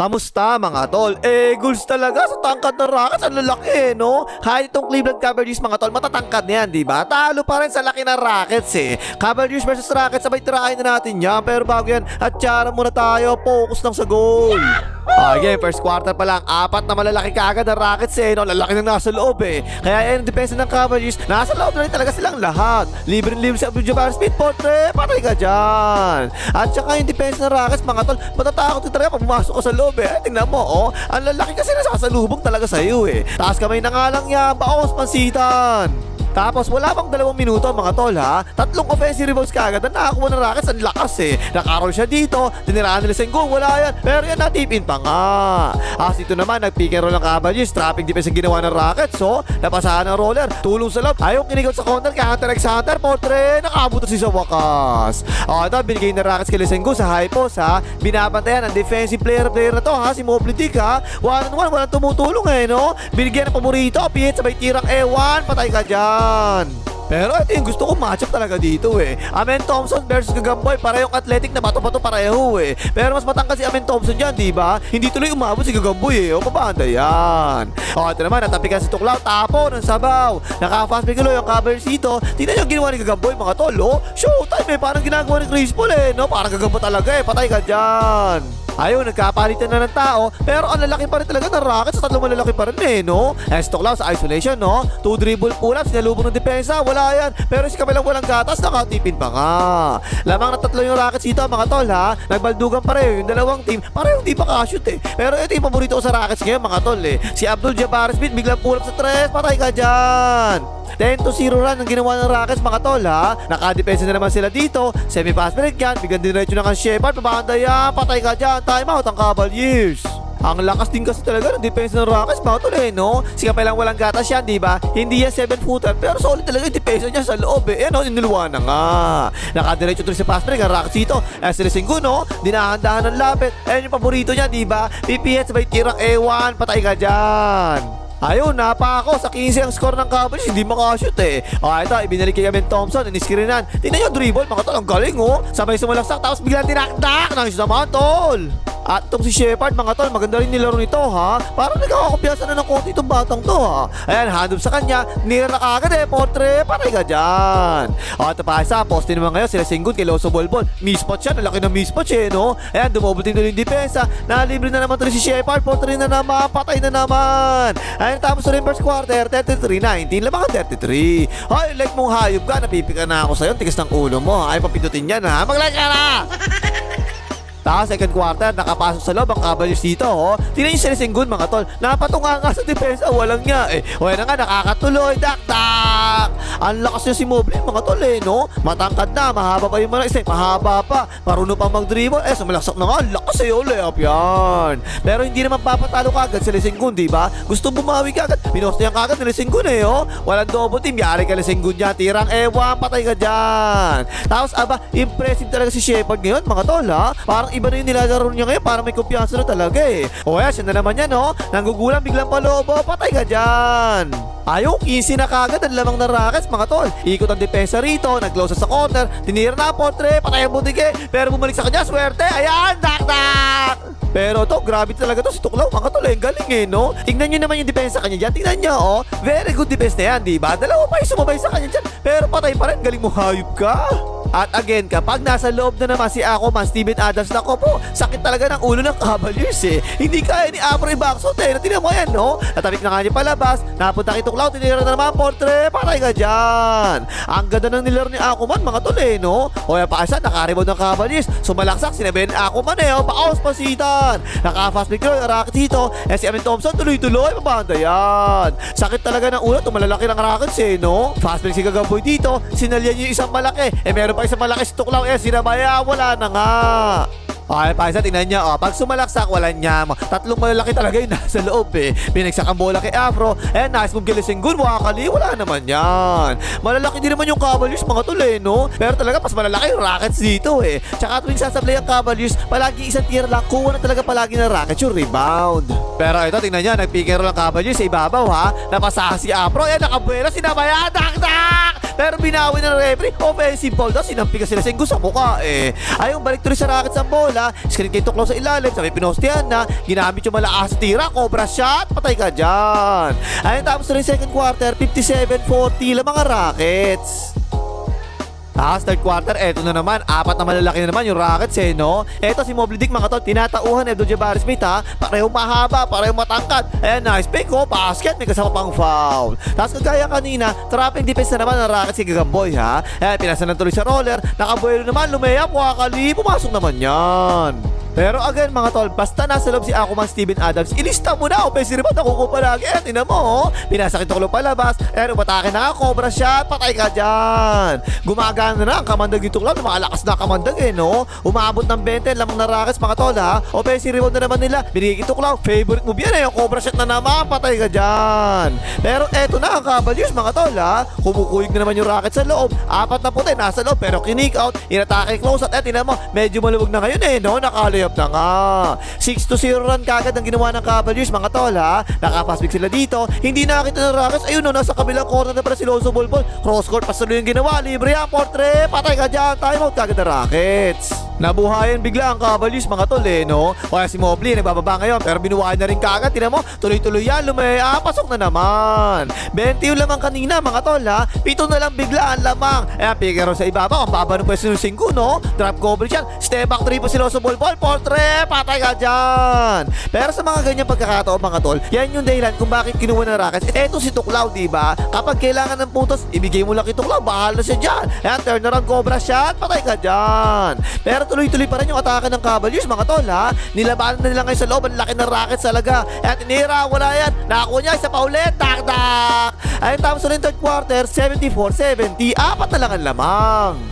Kamusta mga tol? Eh, goals talaga sa tangkad ng Rockets. Ang lalaki eh, no? Kahit itong Cleveland Cavaliers mga tol, matatangkad na yan, di ba? Talo pa rin sa laki ng Rockets eh. Cavaliers versus Rockets, sabay tirahin na natin yan. Pero bago yan, at tsara muna tayo, focus lang sa goal. Okay, first quarter pa lang, apat na malalaki kaagad ng Rockets eh, no? Lalaki na nasa loob eh. Kaya yan, depensa ng Cavaliers, nasa loob na rin talaga silang lahat. Libre-libre si Abdul Jabbar Smith, potre, patay ka dyan. At saka yung depensa ng Rockets, mga tol, matatakot ka talaga pag pumasok ka sa loob eh. Tingnan mo, oh. Ang lalaki kasi nasasalubong talaga sa iyo eh. Taas kamay na nga lang yan, baos pansitan. Tapos wala pang dalawang minuto mga tol ha. Tatlong offensive rebounds kagad na nakakuha ng Rockets. Ang lakas eh. Nakarol siya dito. Tiniraan nila Sengun. Wala yan. Pero yan natipin pa nga. As ito naman nag-pick and roll ng Cavaliers. Trapping defense ang ginawa ng Rockets. So napasahan ng roller. Tulong sa loob. Ayaw kinigaw sa counter. Counter Alexander. Potre. Nakabuto si sa wakas. O ito binigay ng Rockets kay Sengun sa high post ha. Binabantayan ang defensive player player na to ha. Si Mobley Dick ha. One on one. Walang tumutulong eh no. Binigyan ng paborito. Pihit sabay tirang ewan. Patay ka dyan. Pero ito yung gusto ko matchup talaga dito eh. Amen Thompson versus Gagamboy, parehong athletic na bato-bato pareho eh. Pero mas matangkas si Amen Thompson dyan, di ba? Hindi tuloy umabot si Gagamboy eh. O, pabanda yan. O, ito naman, natapikan si Tuklaw, tapo ng sabaw. Naka-fast break ulo yung cover dito. Tingnan yung ginawa ni Gagamboy, mga tol, oh. Showtime eh, parang ginagawa ni Chris Paul eh, no? Parang Gagambo talaga eh, patay ka dyan. Ayun, nagkapalitan na ng tao, pero ang lalaki pa rin talaga ng Rockets sa tatlong malalaki pa rin eh, no? Stoklaw sa isolation, no? Two dribble pull-ups, sinalubong ng depensa, wala yan. Pero si kabilang walang gatas, nakatipin pa nga. Lamang na tatlo yung Rockets dito, mga tol, ha? Nagbaldugan pa rin yung dalawang team, parehong di pa kashoot eh. Pero ito yung paborito ko sa Rockets ngayon, mga tol, eh. Si Abdul Jabbar Smith, biglang pull-up sa tres, patay ka dyan. 10 to 0 run ang ginawa ng Rockets mga tol ha. Nakadepensa na naman sila dito. Semi-pass break yan. Bigyan diretso na kang Shepard. Pabanda yan. Patay ka dyan. Time out ang Cavaliers. Ang lakas din kasi talaga ng defense ng Rockets mga tol eh no. Siya pa lang walang gatas yan di ba? Hindi yan 7 footer pero solid talaga yung defense niya sa loob eh. Eh no, inilwa na nga. Nakadiretso tuloy sa pass break ang Rockets dito. Eh si Resinggo no, dinahandahan ng lapit. Eh yung paborito niya di ba? PPH sabay tirang A1. Patay ka dyan. Ayun, napa ako. Sa 15 ang score ng Cavaliers, hindi makashoot eh. O, ito, ibinalik kay Kevin Thompson, iniskirinan. Tingnan nyo, dribble, mga tol, ang galing oh. Sabay sumalaksak, tapos biglang tinaktak. Nangis naman, tol. At itong si Shepard, mga tol, maganda rin nilaro nito, ha? Parang nagkakakumpiyansa na ng konti itong batang to, ha? Ayan, hand sa kanya, nira agad eh, portre, patay ka dyan. O, ito pa isa, poste naman ngayon, sila Singgun kay Loso Bolbol. Mispot siya, nalaki ng mispot siya, eh, no? Ayan, dumobol din yung depensa. Nalibre na naman tuloy si Shepard, portre na naman, patay na naman. Ayan, tapos sa first quarter, 33-19, labangan 33. Ay, like mong hayop ka, napipika na ako sa'yo, tigas ng ulo mo. Ay, papindutin yan, ha? Mag-like ka na! Tapos second quarter, nakapasok sa loob ang Cavaliers dito, oh. Tingnan yung Senggun, mga tol. Napatunga nga sa depensa, walang niya, eh. Yan na nga, nakakatuloy, dak-dak! Ang lakas niya si Mobley, mga tol, eh, no? Matangkad na, mahaba pa yung mga eh, mahaba pa. Marunong pang mag-dribble, eh, sumalaksak na nga, lakas eh, oh, layup yan. Pero hindi naman papatalo kagad si Senggun, di ba? Gusto bumawi kagad, pinost niya kagad ni Senggun, eh, oh. Walang double team, yari ka Senggun niya, tirang ewan, patay ka dyan. Tapos, aba, impressive talaga si Shepard ngayon, mga tol, ha? Parang iba na yung nilalaro niya ngayon, parang may kumpiyansa na talaga, eh. O, yan, siya na naman yan, no? Nanggugulang biglang palobo, patay ka dyan. Ayaw, 15 na kagad ang lamang ng Rockets, mga tol. Ikot ang depensa rito, nag-close sa corner, tinira na potre, patay ang butike, pero bumalik sa kanya, swerte, ayan, dak-dak! Pero to, grabe talaga to si Tuklaw, mga tol, eh, ang galing eh, no? Tingnan nyo naman yung depensa kanya dyan, tingnan nyo, oh. Very good defense na yan, di ba? Dalawa pa yung sumabay sa kanya dyan, pero patay pa rin, galing mo hayop ka. At again, kapag nasa loob na naman si Aquaman, Steven Adams, nako po, sakit talaga ng ulo ng Cavaliers eh. Hindi kaya ni Afro i-backshot eh. Natin mo yan, no? Natabik na nga niya palabas, napunta kay Tuklaw, tinira na naman portre, patay ka dyan. Ang ganda ng nilaro ni Aquaman, mga tol eh, no? O yan pa isa, nakarebound ng Cavaliers, sumalaksak, sinabi ni Aquaman eh, oh, paos pasitan. Naka-fast break yun, Rockets dito, eh si Amin Thompson, tuloy-tuloy, mabanda yan. Sakit talaga ng ulo, tumalalaki ng Rockets eh, no? Fast break si Gagamboy dito, sinalyan niyo yung isang malaki, eh meron pa isang malaki si Tuklaw, eh sinabaya, wala na nga. Okay, pa isa, tingnan niya, oh, pag sumalaksak, wala niya. Tatlong malalaki talaga yung nasa loob eh. Binagsak ang bola kay Afro. Eh, nice move kay Lisenggun, wakali, wala naman yan. Malalaki din naman yung Cavaliers, mga tol eh, no? Pero talaga, mas malalaki yung Rockets dito eh. Tsaka tuwing sasablay ang Cavaliers, palagi isang tier lang, kuha na talaga palagi ng Rockets yung rebound. Pero ito, tingnan niya, nagpikero lang Cavaliers sa ibabaw ha. Napasaha si Afro, eh, nakabuela, sinabaya, dak, dak! Pero binawi ng referee, offensive foul daw, sinampi ka sila Sengu sa mukha eh. Ayun, balik tuloy sa Rockets ang bola, screen kay Tuklaw sa ilalim, sabi pinostihan na, ginamit yung malakas tira, cobra shot, patay ka dyan. Ayun, tapos na second quarter, 57-40 lang mga Rockets. Tapos third quarter, eto na naman, apat na malalaki na naman yung Rockets eh, no? Eto si Mobley Dick mga tol, tinatauhan Abdul Jabbar Smith ha, parehong mahaba, parehong matangkad. Ayan, nice pick oh, basket, may kasama pang foul. Tapos kagaya kanina, trapping defense na naman ng Rockets si Gagamboy ha. Ayan, pinasa na tuloy sa roller, nakabuelo naman, lumeyap, wakali, pumasok naman yan. Pero again mga tol, basta nasa loob si Akuman Steven Adams, ilista mo na, offensive rebound, nakukuha palagi. Eh, tinan mo, oh. pinasakit ko palabas, eh, umatake na, cobra shot, patay ka dyan. Gumagana na ang kamandag dito club, lumalakas na kamandag eh, no? Umabot ng 20, lamang na Rockets mga tol, ha? Offensive rebound na naman nila, binigay ito club, favorite mo yan eh, yung cobra shot na naman, patay ka dyan. Pero eto na ang Cavaliers mga tol, ha? Kumukuyog na naman yung Rockets sa loob, apat na puti, nasa loob, pero kinik out, inatake close at eh, tinan mo, medyo maluwag na ngayon eh, no? Nakalayap na nga. 6 to 0 run kagad ang ginawa ng Cavaliers mga tol ha. Nakapass pick sila dito. Hindi nakita ng Rockets. Ayun no, nasa kabilang corner na pala si Lonzo Ball Ball. Cross court pasuloy yung ginawa. Libre yan, portre. Patay ka dyan. Timeout kagad ng Rockets. Nabuhayan bigla ang Cavaliers mga tol eh no. Kaya si Mobley nagbababa ngayon pero binuhayan na rin kagad. Tinan mo, tuloy-tuloy yan. Lumaya, pasok na naman. 20 lamang kanina mga tol ha. Pito na lang bigla ang lamang. Ayan, Figaro sa ibaba. Ang baba ng pwesto ng Singko no. Drop coverage yan. Step back 3 po si Lonzo Ball Ball. Portre, patay ka dyan. Pero sa mga ganyan pagkakataon mga tol, yan yung dahilan kung bakit kinuha ng Rockets. Eto si Tuklaw, di ba? Kapag kailangan ng putos, ibigay mo lang kay Tuklaw. Bahala siya dyan. Ayan, turnaround cobra shot. Patay ka dyan. Pero tuloy-tuloy pa rin yung atake ng Cavaliers, mga tol, ha? Nilabanan na nila ngayon sa loob. Ang laki ng Rockets talaga. Ayan, tinira. Wala yan. Nakakuha niya. Isa pa ulit. Tak, tak. Ayun, tapos ulit third quarter, 74-70. Apat na lang ang lamang.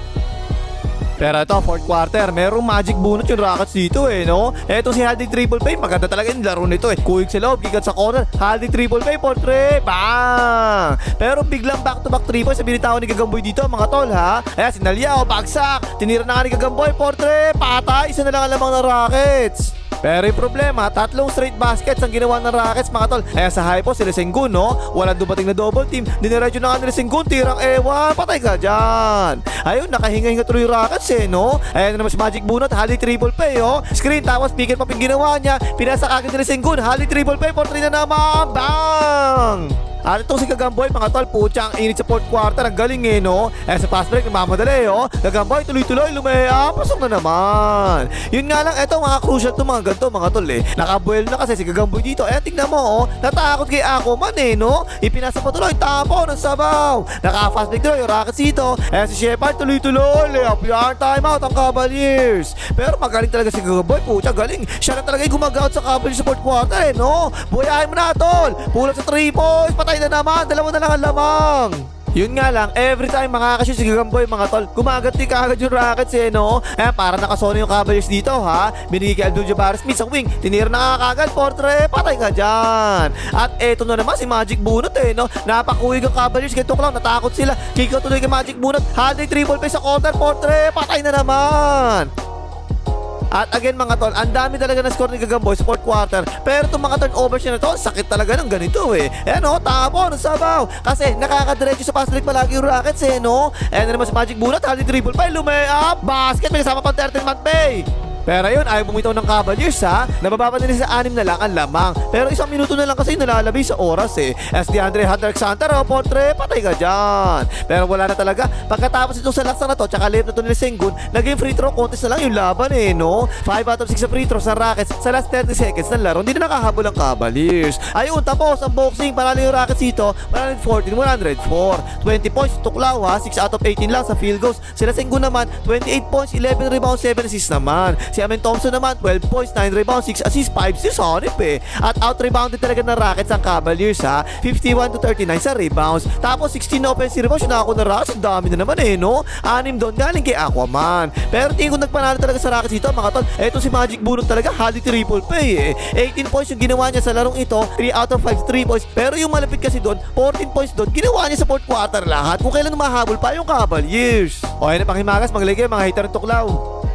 Pero ito, fourth quarter, merong magic bunot yung Rockets dito eh, no? Eto si Haldi Triple Play, maganda talaga yung laro nito eh. Kuwig sa loob, kikat sa corner, Haldi Triple Play, portrait, bang! Pero biglang back-to-back triple sa binitawan ni Gagamboy dito, mga tol, ha? Ayan, si Naliao, bagsak, tinira na nga ni Gagamboy, portrait, patay, isa na lang ang lamang ng Rockets. Pero yung problema, tatlong straight baskets ang ginawa ng Rockets mga tol. Kaya sa high post, sila Sengun, no? Walang dumating na double team. Diniradyo na nga nila Sengun, tirang ewan, patay ka dyan. Ayun, nakahinga-hinga tuloy yung Rockets eh, no? Ayan na naman si Magic Bunot, Hali triple play, oh. Screen, tapos picket pa yung ginawa niya. Pinasa agad nila Sengun, Hali triple play, 4-3 na naman, bang! At itong si Gagamboy, mga tol, putya ang init sa fourth quarter. Ang galing eh, no? Eh, sa fast break, nagmamadali, oh. Gagamboy, tuloy-tuloy, lumaya, pasok na naman. Yun nga lang, eto, mga crucial to mga ganito, mga tol, eh. Nakabuel na kasi si Gagamboy dito. Eh, tingnan mo, oh. Natakot kay Aquaman, eh, no? Ipinasa pa tuloy, tapo ng sabaw. Naka-fast break tuloy, yung Rockets dito. Eh, si Shepard, tuloy-tuloy, layup yan, timeout ang Cavaliers. Pero magaling talaga si Gagamboy, putya, galing. Siya na talaga yung gumagaot sa Cavaliers sa fourth quarter, eh, no? Buhayahin mo na, tol. Pulat sa 3 points, patay na naman, dalawa na lang ang lamang. Yun nga lang, every time makakashoot si Gagamboy mga tol, gumaganti ka agad yung Rockets eh, no? Eh, para nakasono yung Cavaliers dito, ha? Binigay kay Abdul Jabbar Smith wing, tinira na kagad, portre, patay ka dyan. At eto na naman si Magic Bunot eh, no? Napakuwig ang Cavaliers kay Tuklaw, natakot sila. Kick tuloy kay Magic Bunot, holiday triple play sa corner, portre, patay na naman. At again mga tol, ang dami talaga na score ni Gagamboy sa fourth quarter. Pero itong mga turnovers niya na to, sakit talaga ng ganito eh. Ayan o, tapo, ng sabaw. Kasi nakakadiretso sa pass palagi yung Rockets eh, no? Ayan na naman si Magic Bunot, hali dribble pa, lumay-up, basket, may kasama pang 13 man pay. Pero yun, ayaw bumitaw ng Cavaliers ha. Nabababa nila sa anim na lang ang lamang. Pero isang minuto na lang kasi nalalabi sa oras eh. As DeAndre Hunter Alexander, oh, portre, patay ka dyan. Pero wala na talaga. Pagkatapos itong sa laksa na to, tsaka late na to nila Sengun, naging free throw contest na lang yung laban eh, no? 5 out of 6 sa free throws ng Rockets sa last 30 seconds ng laro. Hindi na nakahabol ang Cavaliers. Ayun, tapos ang boxing, panalo yung Rockets dito, 114, 104. 20 points, tuklaw ha, 6 out of 18 lang sa field goals. Sila Sengun naman, 28 points, 11 rebounds, 7 assists naman. Si Amen Thompson naman, 12 points, 9 rebounds, 6 assists, 5 steals, hanip eh. At out-rebounded talaga ng Rockets ang Cavaliers ha, 51 to 39 sa rebounds. Tapos 16 na offensive rebounds, ako na Rockets, ang dami na naman eh, no? Anim doon, galing kay Aquaman. Pero tingin ko nagpanalo talaga sa Rockets dito, mga tol. Eto si Magic Bunot talaga, hali triple play eh. 18 points yung ginawa niya sa larong ito, 3 out of 5 3 points. Pero yung malapit kasi doon, 14 points doon, ginawa niya sa fourth quarter lahat. Kung kailan mahabol pa yung Cavaliers. O, ayun na panghimagas, maglagay mga hater ng tuklaw.